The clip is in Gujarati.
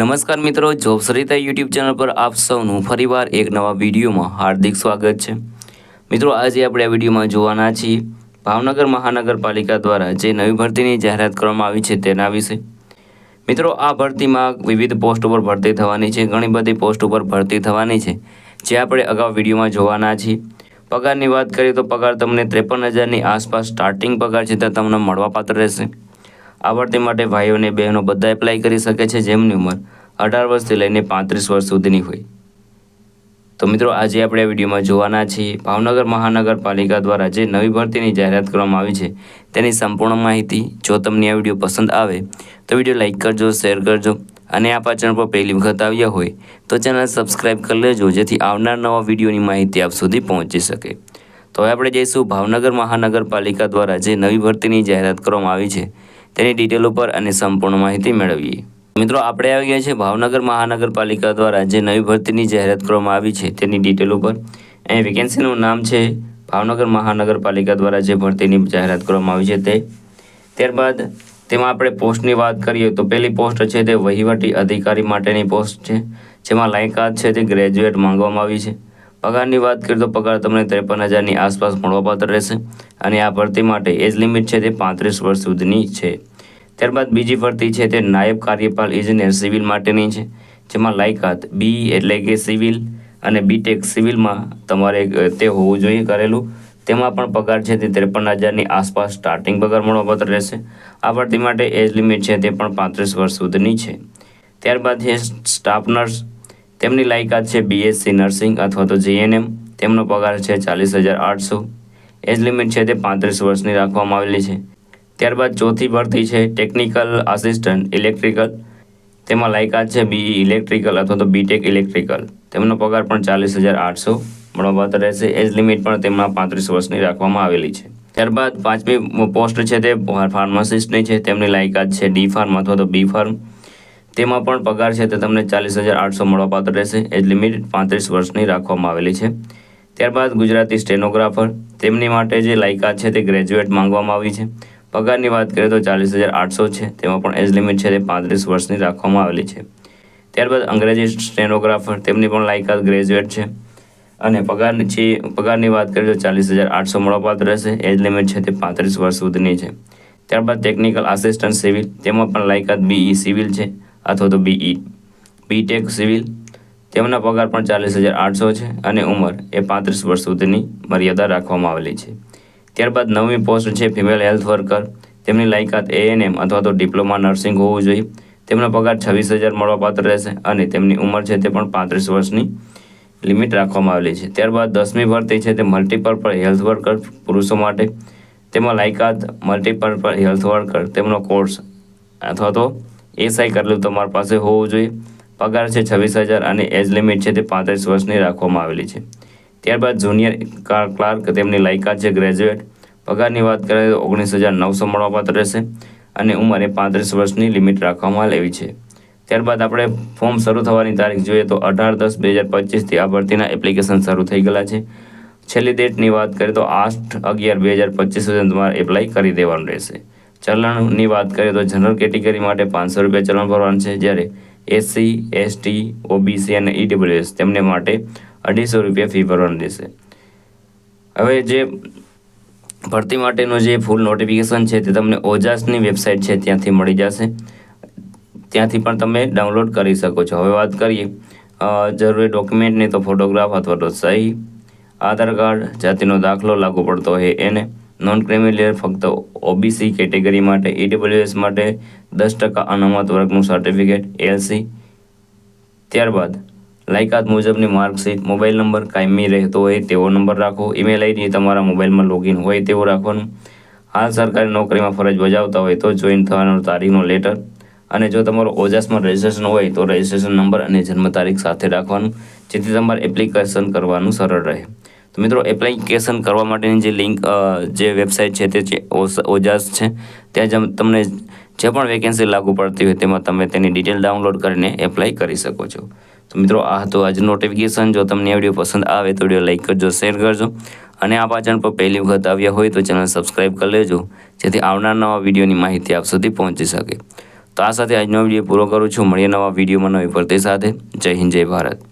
નમસ્કાર મિત્રો જોબ સરિતા યુટ્યુબ ચેનલ પર આપ સૌનું ફરીવાર એક નવા વિડીયોમાં હાર્દિક સ્વાગત છે. મિત્રો, આજે આપણે આ વિડીયોમાં જોવાના છીએ ભાવનગર મહાનગરપાલિકા દ્વારા જે નવી ભરતીની જાહેરાત કરવામાં આવી છે તેના વિશે. મિત્રો, આ ભરતીમાં વિવિધ પોસ્ટ ઉપર ભરતી થવાની છે, ઘણી બધી પોસ્ટ ઉપર ભરતી થવાની છે, જે આપણે અગાઉ વિડીયોમાં જોવાના છીએ. પગારની વાત કરીએ તો પગાર તમને ત્રેપન હજારની આસપાસ સ્ટાર્ટિંગ પગાર છે, તે તમને મળવાપાત્ર રહેશે. આ ભરતી માટે ભાઈઓ અને બહેનો બધા એપ્લાય કરી શકે છે જેમની ઉંમર અઢાર વર્ષથી લઈને પાંત્રીસ વર્ષ સુધીની હોય. તો મિત્રો, આજે આપણે આ વિડીયોમાં જોવાના છીએ ભાવનગર મહાનગરપાલિકા દ્વારા જે નવી ભરતીની જાહેરાત કરવામાં આવી છે તેની સંપૂર્ણ માહિતી. જો તમને આ વીડિયો પસંદ આવે તો વીડિયો લાઇક કરજો, શેર કરજો અને આ ચેનલ પર પહેલી વખત આવ્યા હોય તો ચેનલ સબસ્ક્રાઇબ કરી લેજો જેથી આવનાર નવા વિડીયોની માહિતી આપ સુધી પહોંચી શકે. તો હવે આપણે જઈશું ભાવનગર મહાનગરપાલિકા દ્વારા જે નવી ભરતીની જાહેરાત કરવામાં આવી છે તેની ડિટેલ ઉપર અને સંપૂર્ણ માહિતી મેળવીએ. મિત્રો, આપણે આવી ગયા છે ભાવનગર મહાનગરપાલિકા દ્વારા જે નવી ભરતીની જાહેરાત કરવામાં આવી છે તેની ડિટેલ ઉપર. અહીં વેકેન્સીનું નામ છે ભાવનગર મહાનગરપાલિકા દ્વારા જે ભરતીની જાહેરાત કરવામાં આવી છે તે. ત્યારબાદ તેમાં આપણે પોસ્ટની વાત કરીએ તો પહેલી પોસ્ટ છે તે વહીવટી અધિકારી માટેની પોસ્ટ છે, જેમાં લાયકાત છે તે ગ્રેજ્યુએટ માંગવામાં આવી છે. પગારની વાત કરીએ તો પગાર તમને ત્રેપન હજારની આસપાસ મળવાપાત્ર રહેશે અને આ ભરતી માટે એજ લિમિટ છે તે પાંત્રીસ વર્ષ સુધીની છે. ત્યારબાદ બીજી ભરતી છે તે નાયબ કાર્યપાલ ઇજનેર સિવિલ માટેની છે, જેમાં લાયકાત બી એટલે કે સિવિલ અને બીટેક સિવિલમાં તમારે તે હોવું જોઈએ કરેલું. તેમાં પણ પગાર છે તે ત્રેપન હજારની આસપાસ સ્ટાર્ટિંગ પગાર મળવાપાત્ર રહેશે. આ ભરતી માટે એજ લિમિટ છે તે પણ પાંત્રીસ વર્ષ સુધીની છે. ત્યારબાદ છે સ્ટાફ નર્સ તેમની લાયકાત છે બીએસસી નર્સિંગ અથવા તો જીએનએમ તેમનો પગાર છે ચાલીસ હજાર આઠસો. એજ લિમિટ છે તે પાંત્રીસ વર્ષની રાખવામાં આવેલી છે. ત્યારબાદ ચોથી ભરતી છે ટેકનિકલ આસિસ્ટન્ટ ઇલેક્ટ્રિકલ તેમાં લાયકાત છે બીઈ ઇલેક્ટ્રિકલ અથવા તો બીટેક ઇલેક્ટ્રિકલ તેમનો પગાર પણ ચાલીસ હજાર આઠસો. મળવાપાત્ર રહેશે. એજ લિમિટ પણ તેમના પાંત્રીસ વર્ષની રાખવામાં આવેલી છે. ત્યારબાદ પાંચમી પોસ્ટ છે તે ફાર્માસિસ્ટની છે. તેમની લાયકાત છે ડી ફાર્મ અથવા તો બી ફાર્મ તેમાં પણ પગાર છે તે તમને ચાલીસ હજાર આઠસો મળવાપાત્ર રહેશે. એજ લિમિટ પાંત્રીસ વર્ષની રાખવામાં આવેલી છે. ત્યારબાદ ગુજરાતી સ્ટેનોગ્રાફર. તેમની માટે જે લાયકાત છે તે ગ્રેજ્યુએટ માંગવામાં આવી છે. પગારની વાત કરીએ તો ચાલીસ હજાર આઠસો છે. તેમાં પણ એજ લિમિટ છે તે પાંત્રીસ વર્ષની રાખવામાં આવેલી છે. ત્યારબાદ અંગ્રેજી સ્ટેનોગ્રાફર. તેમની પણ લાયકાત ગ્રેજ્યુએટ છે. અને પગારની છે, પગારની વાત કરીએ તો ચાલીસ હજાર આઠસો મળવાપાત્ર રહેશે. એજ લિમિટ છે તે પાંત્રીસ વર્ષ સુધીની છે. ત્યારબાદ ટેકનિકલ આસિસ્ટન્ટ સિવિલ. તેમાં પણ લાયકાત બીઈ સિવિલ છે. અથવા તો બીઈ બીટેક સિવિલ. તેમના પગાર પણ ચાલીસ હજાર આઠસો છે અને ઉંમર એ પાંત્રીસ વર્ષ સુધીની મર્યાદા રાખવામાં આવેલી છે. ત્યારબાદ નવમી પોસ્ટ છે ફિમેલ હેલ્થ વર્કર તેમની લાયકાત એએનએમ અથવા તો ડિપ્લોમા નર્સિંગ હોવું જોઈએ. તેમનો પગાર છવ્વીસ હજાર મળવાપાત્ર રહેશે અને તેમની ઉંમર છે તે પણ પાંત્રીસ વર્ષની લિમિટ રાખવામાં આવેલી છે. ત્યારબાદ દસમી ભરતી છે તે મલ્ટીપર્પલ હેલ્થ વર્કર પુરુષો માટે. તેમાં લાયકાત મલ્ટીપર્પલ હેલ્થ વર્કર તેમનો કોર્સ અથવા તો એસઆઈ કરેલું તમારી પાસે હોવું જોઈએ. પગાર છે છવ્વીસ હજાર અને એજ લિમિટ છે તે પાંત્રીસ વર્ષની રાખવામાં આવેલી છે. ત્યારબાદ જુનિયર ક્લાર્ક તેમની લાયકાત છે ગ્રેજ્યુએટ. પગારની વાત કરીએ તો ઓગણીસ હજાર નવસો મળવાપાત્ર રહેશે અને ઉંમરે પાંત્રીસ વર્ષની લિમિટ રાખવામાં આવી છે. ત્યારબાદ આપણે ફોર્મ શરૂ થવાની તારીખ જોઈએ તો અઢાર દસ બે હજાર પચીસથી આ ભરતીના એપ્લિકેશન શરૂ થઈ ગયેલા છે. છેલ્લી ડેટની વાત કરીએ તો આઠ અગિયાર બે હજાર પચીસ સુધી તમારે એપ્લાય કરી દેવાનું રહેશે. ચલણની વાત કરીએ તો જનરલ કેટેગરી માટે પાંચસો રૂપિયા ચલણ ભરવાનું છે, જ્યારે એસસી એસટી ઓબીસી અને ઈડબ્લ્યુએસ તેમને માટે અઢીસો રૂપિયા ફી ભરવાની રહેશે. હવે જે ભરતી માટેનું જે ફૂલ નોટિફિકેશન છે, તે તમને ઓજાસની વેબસાઇટ છે, ત્યાંથી મળી જશે. ત્યાંથી પણ તમે ડાઉનલોડ કરી શકો છો. હવે વાત કરીએ જરૂરી ડોક્યુમેન્ટની તો ફોટોગ્રાફ અથવા તો સહી, આધાર કાર્ડ, જાતિનો દાખલો લાગુ પડતો હોય એને. નોન ક્રિમિલિયર ફક્ત ઓબીસી કેટેગરી માટે ઈડબ્લ્યુએસ માટે દસ ટકા અનામત વર્ગનું સર્ટિફિકેટ એલસી ત્યારબાદ, લાયકાત મુજબની માર્કશીટ, મોબાઈલ નંબર કાયમી રહેતો હોય તેવો નંબર રાખો ઈમેલ આઈડી તમારા મોબાઈલમાં લોગિન હોય તેવું રાખવાનું. હાલ સરકારી નોકરીમાં ફરજ બજાવતા હોય તો જોઈન થવાનો તારીખનો લેટર અને જો તમારો ઓજાસમાં રજિસ્ટ્રેશન હોય તો રજિસ્ટ્રેશન નંબર અને જન્મ તારીખ સાથે રાખવાનું, જેથી તમારે એપ્લિકેશન કરવાનું સરળ રહે. તો મિત્રો એપ્લિકેશન કરવા માટેની જે લિંક જે વેબસાઇટ છે તે છે ઓજાસ છે, ત્યાં તમને જે પણ વેકેન્સી લાગુ પડતી હોય તેમાં તમે તેની ડિટેલ ડાઉનલોડ કરીને એપ્લાય કરી શકો છો. તો મિત્રો આ હતું આજનું નોટિફિકેશન જો તમને આ વીડિયો પસંદ આવે તો વીડિયો લાઈક કરજો શેર કરજો. અને આ પાચન પર પહેલી વખત આવ્યા હોય તો ચેનલ સબસ્ક્રાઈબ કરી લેજો, જેથી આવનાર નવા વિડીયોની માહિતી આપ સુધી પહોંચી શકે. તો આ સાથે આજનો વીડિયો પૂરો કરું છું. મળીએ નવા વિડીયોમાં નવી ભરતી સાથે. જય હિન્દ, જય ભારત.